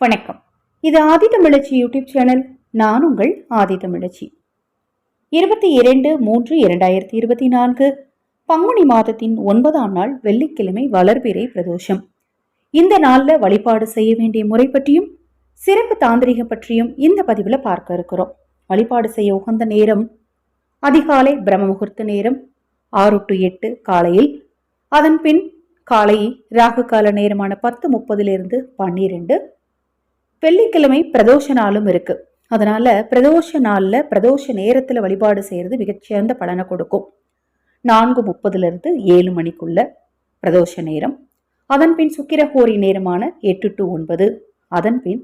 வணக்கம். இது ஆதி தமிழச்சி YouTube channel. நான் உங்கள் ஆதி தமிழச்சி. இருபத்தி இரண்டு மூன்று இரண்டாயிரத்தி இருபத்தி நான்கு பங்குனி மாதத்தின் ஒன்பதாம் நாள் வெள்ளிக்கிழமை வளர்பிறை பிரதோஷம். இந்த நாளில் வழிபாடு செய்ய வேண்டிய முறை பற்றியும் சிறப்பு தாந்திரிகம் பற்றியும் இந்த பதிவில் பார்க்க இருக்கிறோம். வழிபாடு செய்ய உகந்த நேரம் அதிகாலை பிரம்ம முகூர்த்த நேரம் ஆறு டு எட்டு காலையில். அதன் பின் காலை ராகு கால நேரமான பத்து முப்பதிலிருந்து பன்னிரெண்டு வெள்ளிக்கிழமை பிரதோஷ நாளும் இருக்கு. அதனால பிரதோஷ நாளில் பிரதோஷ நேரத்தில் வழிபாடு செய்யறது மிகச்சிறந்த பலனை கொடுக்கும். நான்கு முப்பதுலேருந்து ஏழு மணிக்குள்ள பிரதோஷ நேரம். அதன் பின் சுக்கிரஹோரி நேரமான எட்டு டு ஒன்பது. அதன் பின்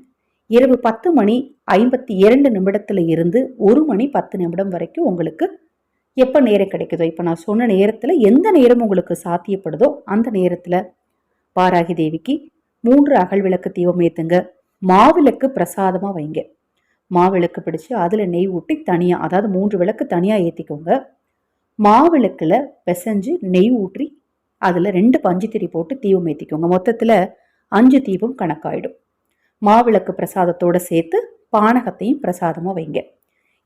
இரவு பத்து மணி ஐம்பத்தி இரண்டு நிமிடத்தில் இருந்து ஒரு மணி பத்து நிமிடம் வரைக்கும் உங்களுக்கு எப்போ நேரம் கிடைக்குதோ இப்போ நான் சொன்ன நேரத்தில் எந்த நேரம் உங்களுக்கு சாத்தியப்படுதோ அந்த நேரத்தில் பாராகி தேவிக்கு மூன்று அகல் விளக்கு தீபம் ஏற்றுங்க மாவிளக்கு பிரசாதமாக வைங்க. மாவிளக்கு பிடிச்சி அதில் நெய் ஊட்டி தனியாக அதாவது மூன்று விளக்கு தனியாக ஏற்றிக்கோங்க மாவிளக்கில் பிசைஞ்சு நெய் ஊற்றி அதில் ரெண்டு பஞ்சுத்திரி போட்டு தீபம் ஏற்றிக்கோங்க மொத்தத்தில் அஞ்சு தீபம் கணக்காயிடும். மாவிளக்கு பிரசாதத்தோடு சேர்த்து பானகத்தையும் பிரசாதமாக வைங்க.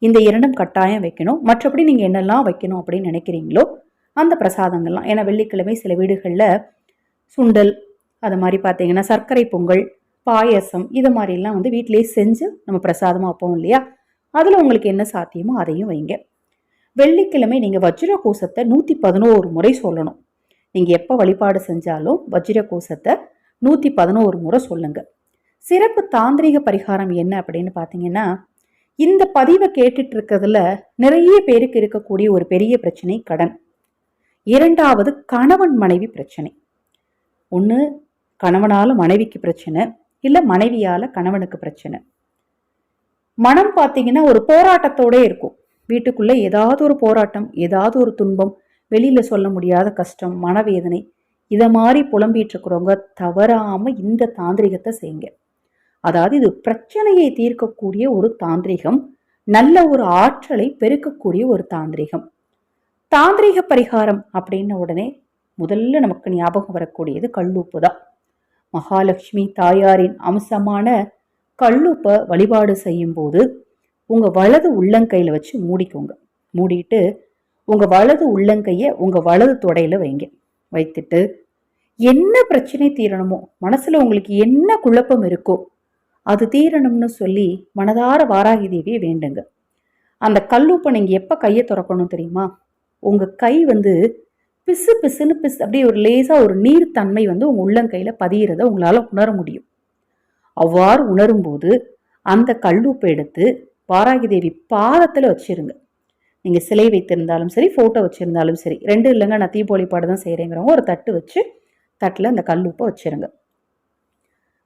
இந்த இரண்டும் கட்டாயம் வைக்கணும். மற்றபடி நீங்கள் என்னெல்லாம் வைக்கணும் அப்படின்னு நினைக்கிறீங்களோ அந்த பிரசாதங்கள்லாம் ஏன்னா வெள்ளிக்கிழமை சில வீடுகளில் சுண்டல் அது மாதிரி பார்த்தீங்கன்னா சர்க்கரை பொங்கல் பாயசம் இது மாதிரிலாம் வந்து வீட்டிலேயே செஞ்சு நம்ம பிரசாதமாக வைப்போம் இல்லையா? அதில் உங்களுக்கு என்ன சாத்தியமோ அதையும் வைங்க. வெள்ளிக்கிழமை நீங்கள் வஜ்ர கோஷத்தை நூற்றி பதினோரு முறை சொல்லணும். நீங்கள் எப்போ வழிபாடு செஞ்சாலும் வஜ்ர கோஷத்தை நூற்றி பதினோரு முறை சொல்லுங்கள் சிறப்பு தாந்திரிக பரிகாரம் என்ன அப்படின்னு பார்த்தீங்கன்னா இந்த பதிவை கேட்டுட்டு இருக்கிறதுல நிறைய பேருக்கு இருக்கக்கூடிய ஒரு பெரிய பிரச்சனை கடன். இரண்டாவது கணவன் மனைவி பிரச்சனை. ஒன்று கணவனாலும் மனைவிக்கு பிரச்சனை. இல்லை மனைவியால் கணவனுக்கு பிரச்சனை. மனம் பார்த்தீங்கன்னா ஒரு போராட்டத்தோட இருக்கும். வீட்டுக்குள்ளே ஏதாவது ஒரு போராட்டம் ஏதாவது ஒரு துன்பம் வெளியில் சொல்ல முடியாத கஷ்டம் மனவேதனை இதை மாதிரி புலம்பிட்டு இருக்கிறவங்க இந்த தாந்திரிகத்தை செய்யுங்க. அதாவது இது பிரச்சனையை தீர்க்கக்கூடிய ஒரு தாந்திரிகம் நல்ல ஒரு ஆற்றலை பெருக்கக்கூடிய ஒரு தாந்திரிகம். தாந்திரிக பரிகாரம் அப்படின்ன உடனே முதல்ல நமக்கு ஞாபகம் வரக்கூடியது கல்லூப்பு தான். மகாலட்சுமி தாயாரின் அம்சமான கல்லுப்பை வழிபாடு செய்யும்போது உங்கள் வலது உள்ளங்கையில் வச்சு மூடிக்கோங்க. மூடிட்டு உங்கள் வலது உள்ளங்கையை உங்கள் வலது தொடையில் வைங்க. வைத்துட்டு என்ன பிரச்சனை தீரணுமோ மனசில் உங்களுக்கு என்ன குழப்பம் இருக்கோ அது தீரணும்னு சொல்லி மனதார வாராகி தேவியை வேண்டுங்க. அந்த கல்லுப்பை நீங்கள் எப்போ கையை திறக்கணும் தெரியுமா? உங்கள் கை வந்து பிசு பிசுன்னு பிசு அப்படியே ஒரு லேசாக ஒரு நீர்த்தன்மை வந்து உங்கள் உள்ளங்கையில் பதியிறத உங்களால் உணர முடியும். அவ்வாறு உணரும்போது அந்த கல்லுப்பை எடுத்து வாராகி தேவி பாதத்தில் வச்சிருங்க. நீங்கள் சிலை வைத்திருந்தாலும் சரி ஃபோட்டோ வச்சுருந்தாலும் சரி ரெண்டு இல்லைங்க நான் தீபொழிப்பாடு தான் செய்கிறேங்கிறவங்க ஒரு தட்டு வச்சு தட்டில் அந்த கல்லுப்பை வச்சிருங்க.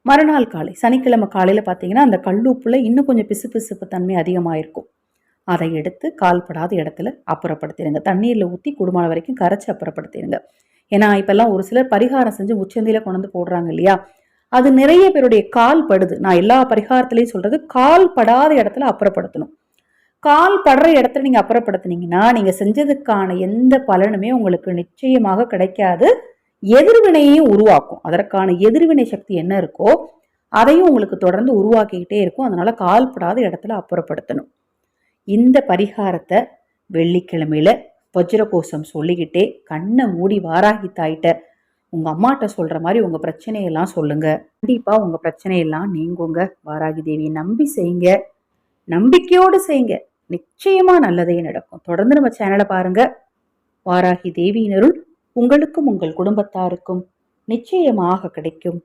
மறுநாள் காலை சனிக்கிழமை காலையில் பார்த்தீங்கன்னா அந்த கல்லுப்புல இன்னும் கொஞ்சம் பிசு பிசுப்பு தன்மை அதிகமாக இருக்கும் அதை எடுத்து கால்படாத இடத்துல அப்புறப்படுத்திடுங்க தண்ணீரில் ஊற்றி குடும்பம் வரைக்கும் கரைச்சி அப்புறப்படுத்திடுங்க ஏன்னா இப்போல்லாம் ஒரு சிலர் பரிகாரம் செஞ்சு உச்சந்தியில் கொண்டு வந்து போடுறாங்க இல்லையா? அது நிறைய பேருடைய கால் படுது. நான் எல்லா பரிகாரத்திலையும் சொல்கிறது கால் படாத இடத்துல அப்புறப்படுத்தணும். கால் படுற இடத்துல நீங்கள் அப்புறப்படுத்தினீங்கன்னா நீங்கள் செஞ்சதுக்கான எந்த பலனுமே உங்களுக்கு நிச்சயமாக கிடைக்காது. எதிர்வினையையும் உருவாக்கும். அதற்கான எதிர்வினை சக்தி என்ன இருக்கோ அதையும் உங்களுக்கு தொடர்ந்து உருவாக்கிக்கிட்டே இருக்கும். அதனால கால்படாத இடத்துல அப்புறப்படுத்தணும். இந்த பரிகாரத்தை வெள்ளிக்கிழமையில வஜ்ரகோஷம் சொல்லிக்கிட்டே கண்ணை மூடி வாராகி தாயிட்ட உங்க அம்மாட்ட சொல்ற மாதிரி உங்க பிரச்சனையெல்லாம் சொல்லுங்க. கண்டிப்பா உங்க பிரச்சனையெல்லாம் நீங்குங்க வாராகி தேவி நம்பி செய்யுங்க. நம்பிக்கையோடு செய்யுங்க. நிச்சயமா நல்லதே நடக்கும். தொடர்ந்து நம்ம சேனலை பாருங்க. வாராகி தேவியினருள் உங்களுக்கும் உங்கள் குடும்பத்தாருக்கும் நிச்சயமாக கிடைக்கும்.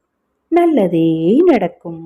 நல்லதே நடக்கும்.